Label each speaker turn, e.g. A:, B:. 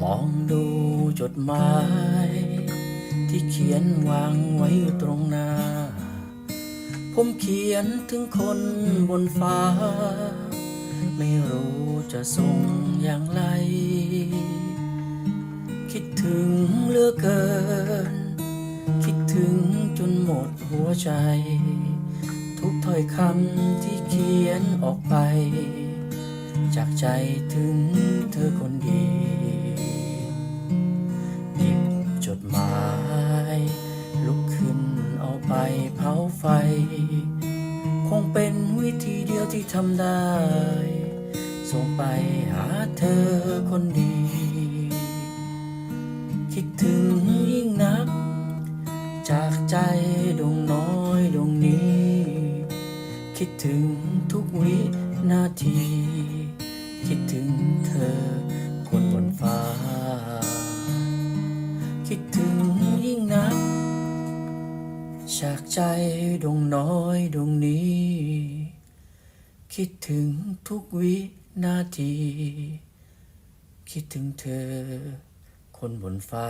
A: มองดูจดหมาย ที่เขียนวางไว้ตรงหน้า ผมเขียนถึงคนบนฟ้า ไม่รู้จะส่งอย่างไร คิดถึงเหลือเกิน คิดถึงจนหมดหัวใจ ทุกถ้อยคำที่เขียนออกไป จากใจถึงเธอคนดี ไปเผาไฟ คงเป็นวิธีเดียวที่ทำได้ ส่งไปหาเธอคนดี คิดถึงยิ่งนัก จากใจดวงน้อยดวงนี้ คิดถึงทุกวินาที คิดถึงเธอคนบนฟ้า คิดถึง จากใจดวงน้อยดวงนี้ คิดถึงทุกวินาที คิดถึงเธอ คนบนฟ้า